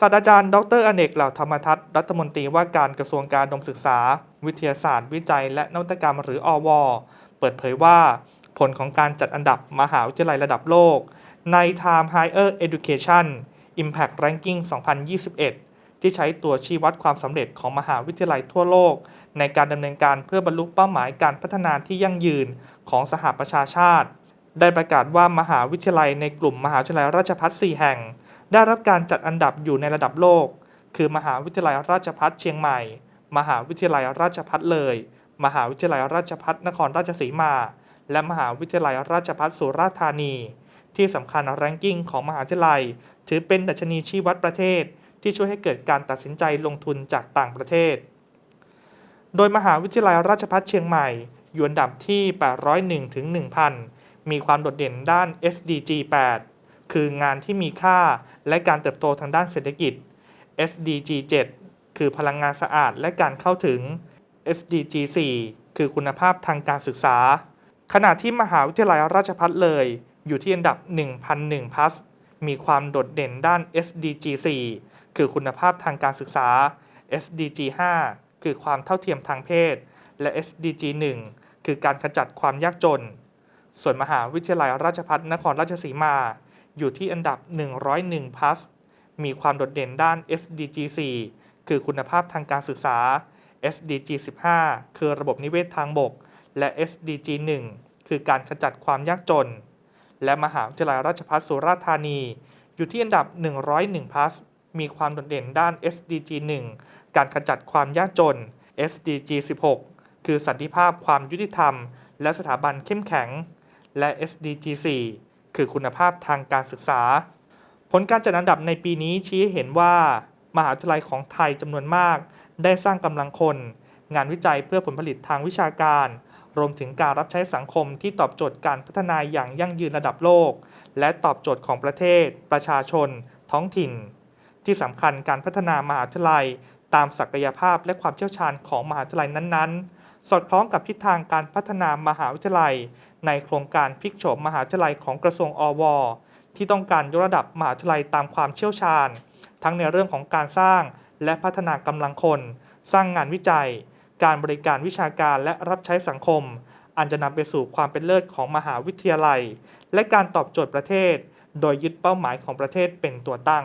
ศาสตราจารย์ ดรอเนก เหล่าธรรมทัศน์รัฐมนตรีว่าการกระทรวงการดมศึกษา วิทยาศาสตร์ วิจัย และนวัตกรรมหรืออว เปิดเผยว่า ผลของการจัดอันดับมหาวิทยาลัยระดับโลก ใน Time Higher Education Impact Ranking 2021 ที่ใช้ตัวชี้วัดความสำเร็จของมหาวิทยาลัยทั่วโลก ในการดำเนินการเพื่อบรรลุเป้าหมายการพัฒนาที่ยั่งยืนของสหประชาชาติ ได้ประกาศว่ามหาวิทยาลัยในกลุ่มมหาวิทยาลัยราชภัฏ4แห่ง ได้รับการจัดอันดับอยู่ในระดับโลก คือมหาวิทยาลัยราชภัฏเชียงใหม่ มหาวิทยาลัยราชภัฏเลย มหาวิทยาลัยราชภัฏนครราชสีมา และมหาวิทยาลัยราชภัฏสุราษฎร์ธานี ที่สำคัญแรงกิ้งของมหาวิทยาลัย ถือเป็นดัชนีชี้วัดประเทศ ที่ช่วยให้เกิดการตัดสินใจลงทุนจากต่างประเทศ โดยมหาวิทยาลัยราชภัฏเชียงใหม่อยู่อันดับที่ 801ถึง1,000 มีความโดดเด่นด้าน SDG 8 คืองานที่มีค่าและการเติบโตทางด้านเศรษฐกิจ SDG 7 คือพลังงานสะอาดและการเข้าถึง SDG 4 คือคุณภาพทางการศึกษา ขณะที่มหาวิทยาลัยราชภัฏเลย อยู่ที่อันดับ 1,001 plus มีความโดดเด่นด้าน SDG 4 คือคุณภาพทางการศึกษา SDG 5 คือความเท่าเทียมทางเพศ และ SDG 1 คือการขจัดความยากจน ส่วนมหาวิทยาลัยราชภัฏนครราชสีมา อยู่ที่อันดับ 101 plus มีความโดดเด่นด้าน SDG 4 คือคุณภาพทางการศึกษา SDG 15 คือระบบนิเวศทางบก และ SDG 1 คือการขจัดความยากจน และมหาวิทยาลัยราชภัฏสุราษฎร์ธานี อยู่ที่อันดับ 101 plus มีความโดดเด่นด้าน SDG 1 การขจัดความยากจน SDG 16 คือสันติภาพความยุติธรรม และสถาบันเข้มแข็ง และ SDG 4 คือคุณภาพทางการศึกษา ผลการจัดอันดับในปีนี้ชี้ให้เห็นว่า มหาวิทยาลัยของไทยจำนวนมาก ได้สร้างกำลังคน งานวิจัยเพื่อผลผลิตทางวิชาการ รวมถึงการรับใช้สังคมที่ตอบโจทย์การพัฒนาอย่างยั่งยืนระดับโลก และตอบโจทย์ของประเทศ ประชาชน ท้องถิ่น ที่สำคัญการพัฒนามหาวิทยาลัย ตามศักยภาพและความเชี่ยวชาญของมหาวิทยาลัยนั้นๆ สอดคล้องกับทิศทางการพัฒนามหาวิทยาลัย ในโครงการพลิกโฉมมหาวิทยาลัยของกระทรวงอว ที่ต้องการยกระดับมหาวิทยาลัยตามความเชี่ยวชาญ ทั้งในเรื่องของการสร้างและพัฒนากำลังคน สร้างงานวิจัย การบริการวิชาการและรับใช้สังคม อันจะนำไปสู่ความเป็นเลิศของมหาวิทยาลัย และการตอบโจทย์ประเทศ โดยยึดเป้าหมายของประเทศเป็นตัวตั้ง